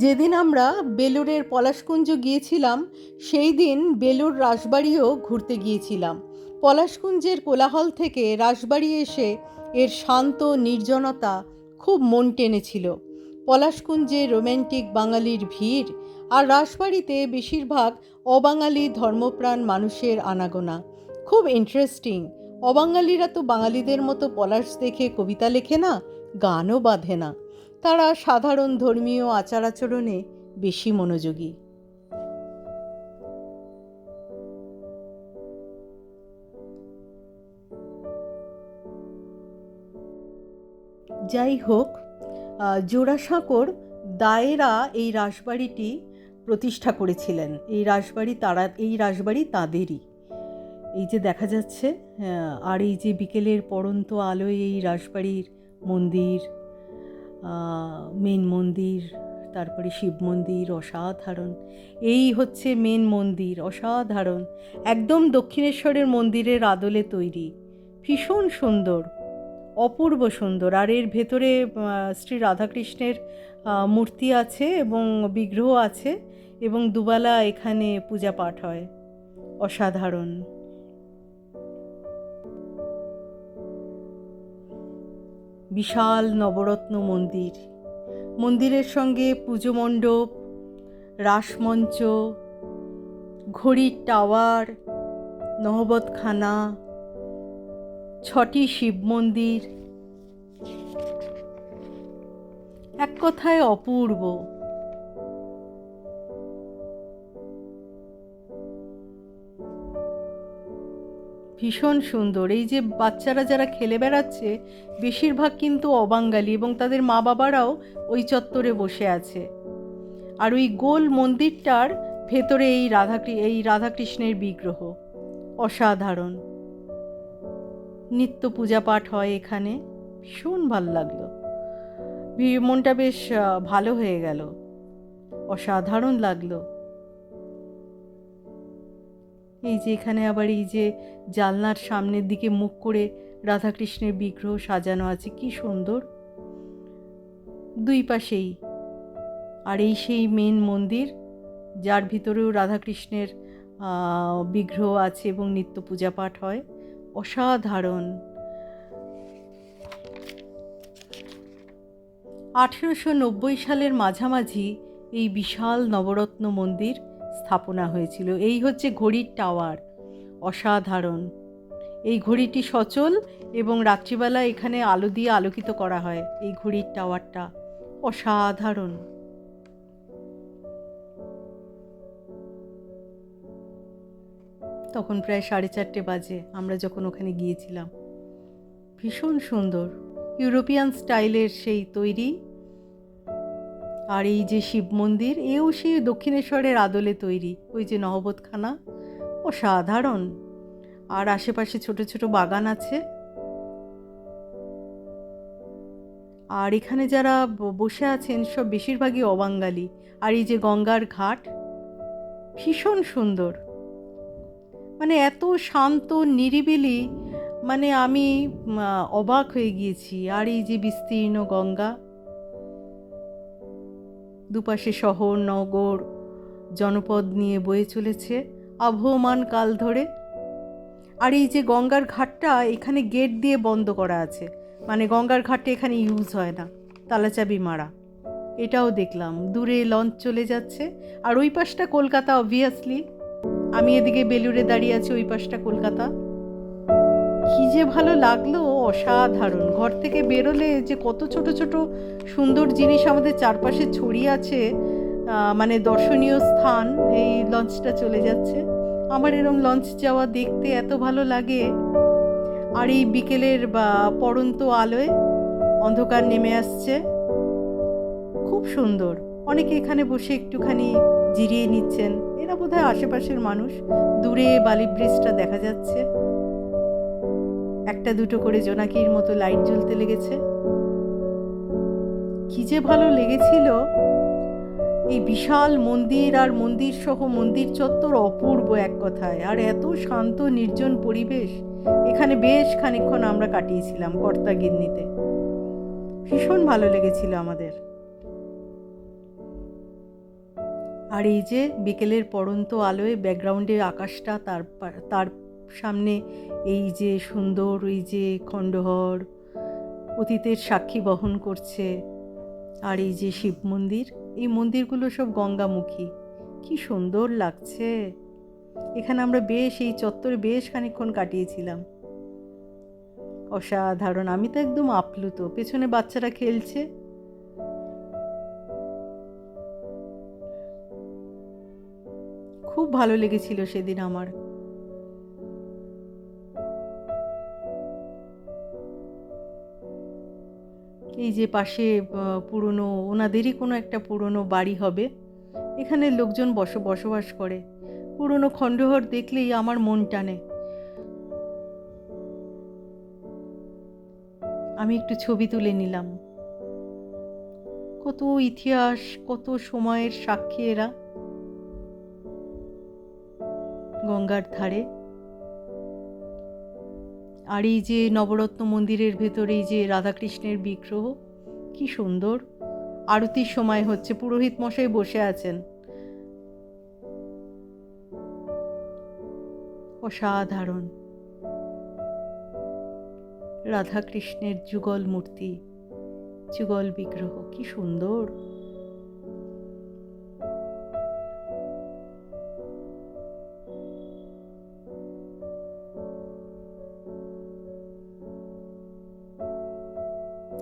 যেদিন আমরা বেলুরের পলাশকুঞ্জ গিয়েছিলাম, সেই দিন বেলুর রাসবাড়িও ঘুরতে গিয়েছিলাম। পলাশকুঞ্জের কোলাহল থেকে রাসবাড়ি এসে এর শান্ত নির্জনতা খুব মন টেনেছিল। পলাশকুঞ্জে রোম্যান্টিক বাঙালির ভিড় আর রাসবাড়িতে বেশিরভাগ অবাঙালি ধর্মপ্রাণ মানুষের আনাগোনা। খুব ইন্টারেস্টিং, অবাঙালিরা তো বাঙালিদের মতো পলাশ দেখে কবিতা লেখে না, গানও বাঁধে না। তারা সাধারণ ধর্মীয় আচার আচরণে বেশি মনোযোগী। যাই হোক জোড়াসাঁকোর দায়েরা এই রাসবাড়িটি প্রতিষ্ঠা করেছিলেন। এই রাসবাড়ি তারা, এই রাসবাড়ি তাদেরই। এই যে দেখা যাচ্ছে আর এই যে বিকেলের পড়ন্ত আলোয় এই রাসবাড়ির মন্দির মেন মন্দির, তারপরে শিব মন্দির, অসাধারণ। এই হচ্ছে মেন মন্দির, অসাধারণ। একদম দক্ষিণেশ্বরের মন্দিরের আদলে তৈরি। ভীষণ সুন্দর, অপূর্ব সুন্দর। আর এর ভেতরে শ্রী রাধাকৃষ্ণের মূর্তি আছে এবং বিগ্রহ আছে এবং দুবেলা এখানে পূজা পাঠ হয়। অসাধারণ। বিশাল নবরত্ন মন্দির। মন্দিরের সঙ্গে পুজো মণ্ডপ রাসমঞ্চ, ঘড়ির টাওয়ার, নহবতখানা, ছটি শিব মন্দির। এক কথায় অপূর্ব। ভীষণ সুন্দর। এই যে বাচ্চারা যারা খেলে বেড়াচ্ছে, বেশিরভাগ কিন্তু অবাঙ্গালি এবং তাদের মা বাবারাও ওই চত্বরে বসে আছে। আর ওই গোল মন্দিরটার ভেতরে এই রাধা এই রাধাকৃষ্ণের বিগ্রহ। অসাধারণ। নিত্য পূজা পাঠ হয় এখানে। ভীষণ ভালো লাগল। মনটা বেশ ভালো হয়ে গেল। অসাধারণ লাগল। এই যে এখানে আবার এই যে জানলার সামনের দিকে মুখ করে রাধাকৃষ্ণের বিগ্রহ সাজানো আছে, কি সুন্দর। দুই পাশেই। আর এই সেই মেন মন্দির, যার ভিতরেও রাধাকৃষ্ণের বিগ্রহ আছে এবং নিত্য পূজা পাঠ হয়। অসাধারণ। আঠেরোশো নব্বই সালের মাঝামাঝি এই বিশাল নবরত্ন মন্দির স্থাপনা হয়েছিল। এই হচ্ছে ঘড়ির টাওয়ার। অসাধারণ। এই ঘড়িটি সচল এবং রাত্রিবেলা এখানে আলো দিয়ে আলোকিত করা হয়, এই ঘড়ির টাওয়ারটা। অসাধারণ। তখন প্রায় সাড়ে চারটে বাজে, আমরা যখন ওখানে গিয়েছিলাম। ভীষণ সুন্দর। ইউরোপিয়ান স্টাইলের সেই তৈরি আর এই যে শিব মন্দির, এও সেই দক্ষিণেশ্বরের আদলে তৈরি। ওই যে নহবতখানা, অসাধারণ। আর আশেপাশে ছোট ছোট বাগান আছে। আর এখানে যারা বসে আছেন, সব বেশিরভাগই অবাঙ্গালি। আর এই যে গঙ্গার ঘাট, ভীষণ সুন্দর। মানে এত শান্ত, নিরিবিলি মানে আমি অবাক হয়ে গিয়েছি। আর এই যে বিস্তীর্ণ গঙ্গা দুপাশে শহর, নগর, জনপদ নিয়ে বয়ে চলেছে আবহমান কাল ধরে। আর এই যে গঙ্গার ঘাটটা, এখানে গেট দিয়ে বন্ধ করা আছে। মানে গঙ্গার ঘাটে এখানে ইউজ হয় না। তালাচাবি মারা। এটাও দেখলাম। দূরে লঞ্চ চলে যাচ্ছে। আর ওই পাশটা কলকাতা অবভিয়াসলি আমি এদিকে বেলুড়ে দাঁড়িয়ে আছি, ওই পাশটা কলকাতা। কি যে ভালো লাগল। অসাধারণ। ঘর থেকে বেরোলে যে কত ছোট ছোট সুন্দর জিনিস আমাদের চারপাশে ছড়িয়ে আছে মানে দর্শনীয় স্থান, এই লঞ্চটা চলে যাচ্ছে। আমার এরম লঞ্চ যাওয়া দেখতে এত ভালো লাগে। আর এই বিকেলের, বা, পড়ন্ত আলোয় অন্ধকার নেমে আসছে। খুব সুন্দর। অনেকে এখানে বসে একটুখানি জিরিয়ে নিচ্ছেন। এরা বোধহয় আশেপাশের মানুষ। দূরে বালি ব্রিজটা দেখা যাচ্ছে। একটা দুটো করে জোনাকির মতো লাইট জ্বলতে লেগেছে। কি যে ভালো লেগেছিল। এই বিশাল মন্দির আর মন্দির সহ মন্দির চত্বর অপূর্ব এক কথায়। আর এত শান্ত, নির্জন পরিবেশ। এখানে বেশ খানিকক্ষণ আমরা কাটিয়েছিলাম কর্তাগিন্নিতে ভীষণ ভালো লেগেছিল আমাদের। আর এই যে বিকেলের পড়ন্ত আলোয় ব্যাকগ্রাউন্ডে আকাশটা তার তার সামনে এই যে সুন্দর ওই যে খণ্ডহর অতীতের সাক্ষী বহন করছে, আর এই যে শিব মন্দির, এই মন্দিরগুলো সব গঙ্গামুখী। কি সুন্দর লাগছে। এখানে আমরা বেশ, এই চত্বরে বেশ খানিকক্ষণ কাটিয়েছিলাম। অসাধারণ, আমি তো একদম আপ্লুত, পেছনে বাচ্চারা খেলছে। খুব ভালো লেগেছিল সেদিন আমার। এই যে পাশে পুরনো, ওনাদেরই কোনো একটা পুরনো বাড়ি হবে। এখানে লোকজন বস, বসবাস করে। পুরনো খণ্ডহর দেখলেই আমার মন টানে। আমি একটু ছবি তুলে নিলাম। কত ইতিহাস, কত সময়ের সাক্ষী এরা। গঙ্গার ধারে আর এই যে নবরত্ন মন্দিরের ভেতরে এই যে রাধাকৃষ্ণের বিগ্রহ, কি সুন্দর। আরতির সময় হচ্ছে, পুরোহিত মশাই বসে আছেন। অসাধারণ। রাধাকৃষ্ণের যুগল মূর্তি, যুগল বিগ্রহ, কি সুন্দর।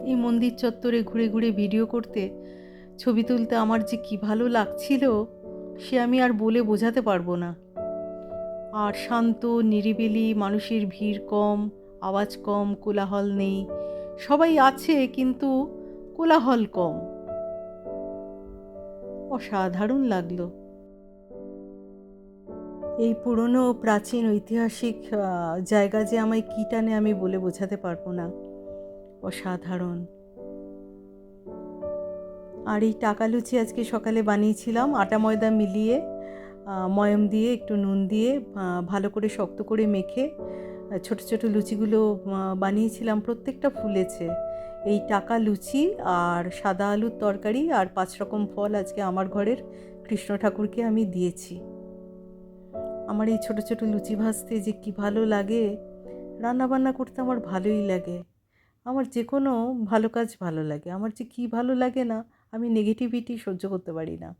এই মন্দির চত্বরে ঘুরে ঘুরে ভিডিও করতে, ছবি তুলতে আমার যে কি ভালো লাগছিল, সে আমি আর বলে বোঝাতে পারব না। আর শান্ত, নিরিবিলি, মানুষের ভিড় কম, আওয়াজ কম, কোলাহল নেই। সবাই আছে, কিন্তু কোলাহল কম। অসাধারণ লাগল। এই পুরনো প্রাচীন ঐতিহাসিক জায়গা যে আমায় কী টানে আমি বলে বোঝাতে পারব না। অসাধারণ। আর এই টাকা লুচি আজকে সকালে বানিয়েছিলাম, আটা ময়দা মিলিয়ে ময়ম দিয়ে, একটু নুন দিয়ে ভালো করে শক্ত করে মেখে ছোট ছোট লুচিগুলো বানিয়েছিলাম। প্রত্যেকটা ফুলেছে। এই টাকা লুচি আর সাদা আলুর তরকারি আর পাঁচ রকম ফল আজকে আমার ঘরের কৃষ্ণ ঠাকুরকে আমি দিয়েছি। আমার এই ছোট ছোট লুচি ভাজতে যে কি ভালো লাগে রান্না বান্না করতে আমার ভালোই লাগে। আমার যে কোনো ভালো কাজ ভালো লাগে। আমার যে কী ভালো লাগে না, আমি নেগেটিভিটি সহ্য করতে পারি না।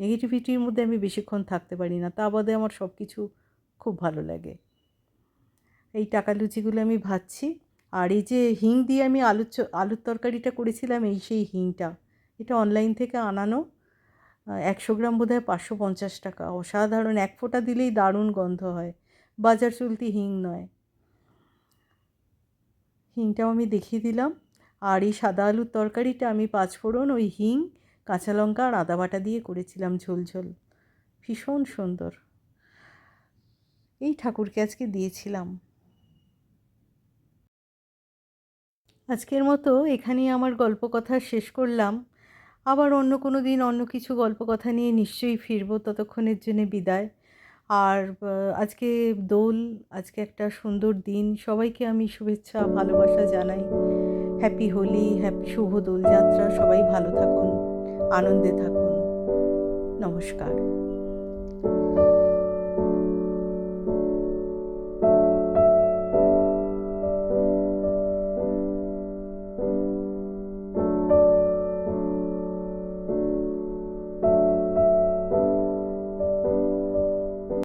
নেগেটিভিটির মধ্যে আমি বেশিক্ষণ থাকতে পারি না। তা বাদে আমার সব কিছু খুব ভালো লাগে। এই টাকা লুচিগুলো আমি ভাজছি। আর এই যে হিং দিয়ে আমি আলুর আলুর তরকারিটা করেছিলাম, এই সেই হিংটা, এটা অনলাইন থেকে আনানো একশো গ্রাম বোধ হয় পাঁচশো পঞ্চাশ টাকা। অসাধারণ, এক ফোঁটা দিলেই দারুণ গন্ধ হয়। বাজার চলতি হিং নয়। হিংটাও আমি দেখিয়ে দিলাম। আর এই সাদা আলুর তরকারিটা আমি পাঁচফোড়ন, ওই হিং, কাঁচা লঙ্কা আর আদা বাটা দিয়ে করেছিলাম ঝোল ঝোল। ভীষণ সুন্দর। এই ঠাকুরকে আজকে দিয়েছিলাম। আজকের মতো এখানেই আমার গল্প কথা শেষ করলাম। আবার অন্য কোনো দিন অন্য কিছু গল্প কথা নিয়ে নিশ্চয়ই ফিরবো। ততক্ষণের জন্য বিদায়। আর আজকে দোল, আজকে একটা সুন্দর দিন। সবাইকে আমি শুভেচ্ছা, ভালোবাসা জানাই। হ্যাপি হোলি হ্যাপি শুভ দোলযাত্রা। সবাই ভালো থাকুন, আনন্দে থাকুন। নমস্কার।